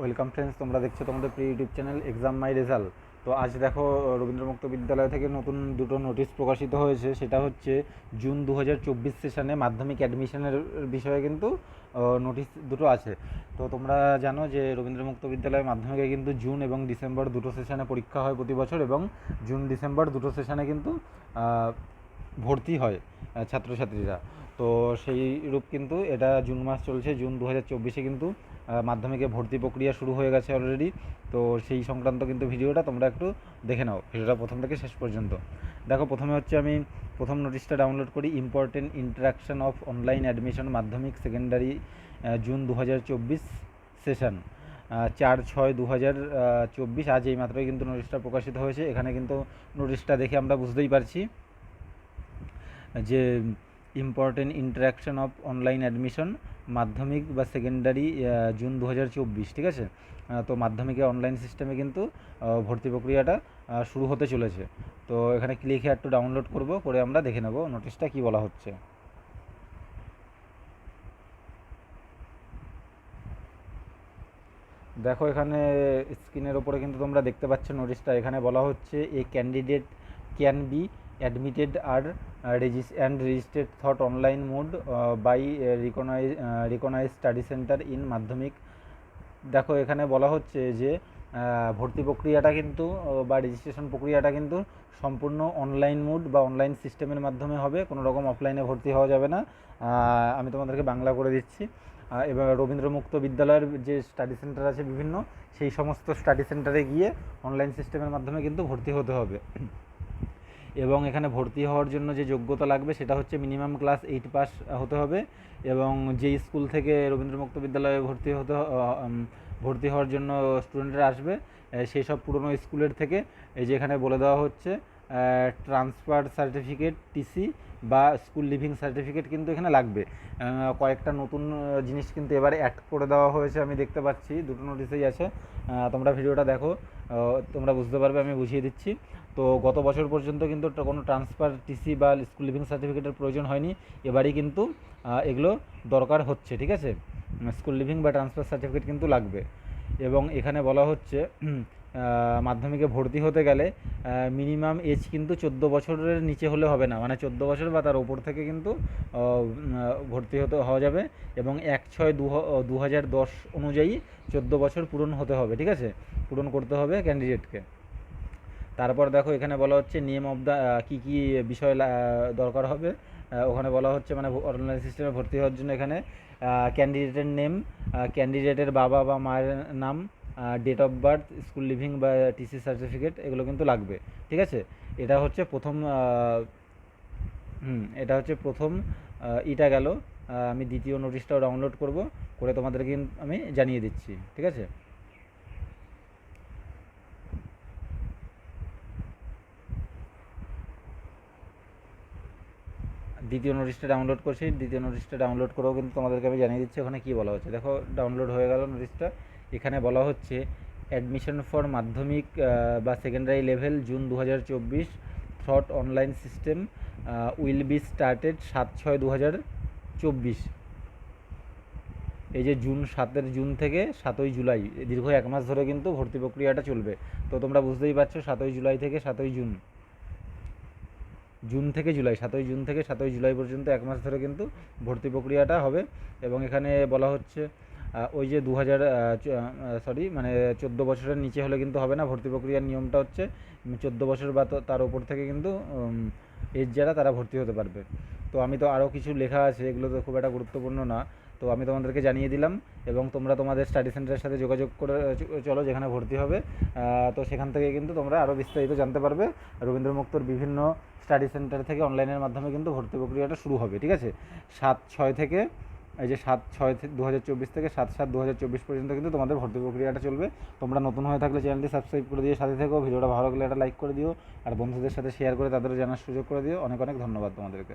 Welcome friends, তোমরা দেখছ তোমাদের pre YouTube channel exam my result তো আজ দেখো রবীন্দ্র মুক্ত বিদ্যালয় থেকে নতুন দুটো নোটিশ প্রকাশিত হয়েছে। সেটা হচ্ছে জুন দু হাজার চব্বিশ সেশনে মাধ্যমিক অ্যাডমিশনের বিষয়ে কিন্তু নোটিশ দুটো আছে। তো তোমরা জানো যে রবীন্দ্র মুক্ত বিদ্যালয় মাধ্যমিকে কিন্তু জুন এবং ডিসেম্বর দুটো সেশনে পরীক্ষা হয় প্রতি বছর এবং জুন ডিসেম্বর দুটো সেশনে কিন্তু ভর্তি হয় ছাত্রছাত্রীরা। তো সেই রূপ কিন্তু এটা জুন মাস চলছে, জুন দু হাজার চব্বিশে কিন্তু মাধ্যমিকে ভর্তি প্রক্রিয়া শুরু হয়ে গেছে অলরেডি তো সেই সংক্রান্ত কিন্তু ভিডিওটা তোমরা একটু দেখে নাও, ভিডিওটা প্রথম থেকে শেষ পর্যন্ত। দেখো, প্রথমে হচ্ছে আমি প্রথম নোটিশটা ডাউনলোড করি important interaction of online admission Madhyamik secondary June দু হাজার চব্বিশ সেশন চার ছয় দু হাজার চব্বিশ, আজ এই মাত্রই কিন্তু নোটিশটা প্রকাশিত হয়েছে। এখানে কিন্তু নোটিশটা দেখে আমরা বুঝতেই পারছি যে important interaction of online admission Madhyamik বা সেকেন্ডারি জুন দু হাজার চব্বিশ, ঠিক আছে? তো মাধ্যমিকে অনলাইন সিস্টেমে কিন্তু ভর্তি প্রক্রিয়াটা শুরু হতে চলেছে। তো এখানে ক্লিক হেয়ার একটু ডাউনলোড করব, করে আমরা দেখে নেব নোটিশটা কি বলা হচ্ছে। দেখো এখানে স্ক্রিনের ওপরে কিন্তু তোমরা দেখতে পাচ্ছ নোটিশটা এখানে বলা হচ্ছে a candidate can be admitted or রেজিস and registered through online mode by recognize recognize study centre in Madhyamik দেখো, এখানে বলা হচ্ছে যে ভর্তি প্রক্রিয়াটা কিন্তু বা রেজিস্ট্রেশন প্রক্রিয়াটা কিন্তু সম্পূর্ণ অনলাইন মোড বা অনলাইন সিস্টেমের মাধ্যমে হবে। কোনো রকম অফলাইনে ভর্তি হওয়া যাবে না। আমি তোমাদেরকে বাংলা করে দিচ্ছি। এবার রবীন্দ্র মুক্ত বিদ্যালয়ের যে স্টাডি সেন্টার আছে বিভিন্ন, সেই সমস্ত স্টাডি সেন্টারে গিয়ে অনলাইন সিস্টেমের মাধ্যমে কিন্তু ভর্তি হতে হবে। এবং এখানে ভর্তি হওয়ার জন্য যে যোগ্যতা লাগবে সেটা হচ্ছে মিনিমাম ক্লাস এইট পাস হতে হবে এবং যে স্কুল থেকে রবীন্দ্র মুক্ত বিদ্যালয়ে ভর্তি হতে ভর্তি হওয়ার জন্য স্টুডেন্টরা আসবে সেই সব পুরনো স্কুলের থেকে এই যে এখানে বলে দেওয়া হচ্ছে ট্রান্সফার সার্টিফিকেট টিসি বা স্কুল লিভিং সার্টিফিকেট কিন্তু এখানে লাগবে। কয়েকটা নতুন জিনিস কিন্তু এবারে অ্যাড করে দেওয়া হয়েছে, আমি দেখতে পাচ্ছি, দুটো নোটিসেই আছে। তোমরা ভিডিওটা দেখো তোমরা বুঝতে পারবে, আমি বুঝিয়ে দিচ্ছি। তো গত বছর পর্যন্ত কিন্তু কোনো ট্রান্সফার টিসি বা স্কুল লিভিং সার্টিফিকেটের প্রয়োজন হয়নি। এবারই কিন্তু এগুলো দরকার হচ্ছে, ঠিক আছে? স্কুল লিভিং বা ট্রান্সফার সার্টিফিকেট কিন্তু লাগবে। এবং এখানে বলা হচ্ছে মাধ্যমিকে ভর্তি হতে গেলে মিনিমাম এজ কিন্তু চোদ্দ বছরের নিচে হলে হবে না। মানে চোদ্দ বছর বা তার ওপর থেকে কিন্তু ভর্তি হতে, হওয়া যাবে। এবং এক ছয় দু হাজার দশ অনুযায়ী চোদ্দ বছর পূরণ হতে হবে, ঠিক আছে? পূরণ করতে হবে ক্যান্ডিডেটকে তারপর দেখো এখানে বলা হচ্ছে নিয়ম অফ দ্য কী কী বিষয় দরকার হবে। ওখানে বলা হচ্ছে মানে অনলাইন সিস্টেমে ভর্তি হওয়ার জন্য এখানে ক্যান্ডিডেটের নেম ক্যান্ডিডেটের বাবা বা মায়ের নাম date of birth school leaving বা টিসি সার্টিফিকেট এগুলো কিন্তু লাগবে, ঠিক আছে? এটা হচ্ছে প্রথম হুম, এটা হচ্ছে প্রথম ইটা গেল। আমি দ্বিতীয় নোটিশটাও ডাউনলোড করব, করে তোমাদেরকে আমি জানিয়ে দিচ্ছি, ঠিক আছে? দ্বিতীয় নোটিশটা ডাউনলোড করছি, দ্বিতীয় নোটিশটা ডাউনলোড করেও কিন্তু তোমাদেরকে আমি জানিয়ে দিচ্ছি ওখানে কী বলা হচ্ছে। দেখো ডাউনলোড হয়ে গেল নোটিশটা এখানে বলা হচ্ছে অ্যাডমিশন ফর মাধ্যমিক বা সেকেন্ডারি লেভেল জুন দু হাজার চব্বিশ through online system will be started সাত ছয় দু হাজার চব্বিশ। এই যে জুন সাতের জুন থেকে সাতই জুলাই দীর্ঘ এক মাস ধরে কিন্তু ভর্তি প্রক্রিয়াটা চলবে। তো তোমরা বুঝতেই পারছ, সাতই জুলাই থেকে সাতই জুন জুন থেকে জুলাই, সাতই জুন থেকে সাতই জুলাই পর্যন্ত এক মাস ধরে কিন্তু ভর্তি প্রক্রিয়াটা হবে এবং এখানে বলা হচ্ছে ওই যে দু হাজার সরি মানে চোদ্দ বছরের নিচে হলে কিন্তু হবে না, ভর্তি প্রক্রিয়ার নিয়মটা হচ্ছে চোদ্দ বছর বা তার ওপর থেকে কিন্তু এজ যারা তারা ভর্তি হতে পারবে। তো আমি তো আরও কিছু লেখা আছে, এগুলো তো খুব একটা গুরুত্বপূর্ণ না। তো আমি তোমাদেরকে জানিয়ে দিলাম এবং তোমরা তোমাদের স্টাডি সেন্টারের সাথে যোগাযোগ করে, চলো যেখানে ভর্তি হবে তো সেখান থেকে কিন্তু তোমরা আরও বিস্তারিত জানতে পারবে। রবীন্দ্র মুক্তর বিভিন্ন স্টাডি সেন্টার থেকে অনলাইনের মাধ্যমে কিন্তু ভর্তি প্রক্রিয়াটা শুরু হবে, ঠিক আছে? সাত ছয় থেকে, এই যে সাত ছয় দু হাজার থেকে সাত সাত দু পর্যন্ত কিন্তু তোমাদের ভর্তি প্রক্রিয়াটা চলবে। তোমরা নতুন হয়ে থাকলে চ্যানেলটি সাবস্ক্রাইব করে দিয়ে সাথে থেকো, ভিডিওটা ভালো লাগলে একটা লাইক করে দিও, আর বন্ধুদের সাথে শেয়ার করে তাদেরও জানার সুযোগ করে দিও। অনেক অনেক ধন্যবাদ তোমাদেরকে।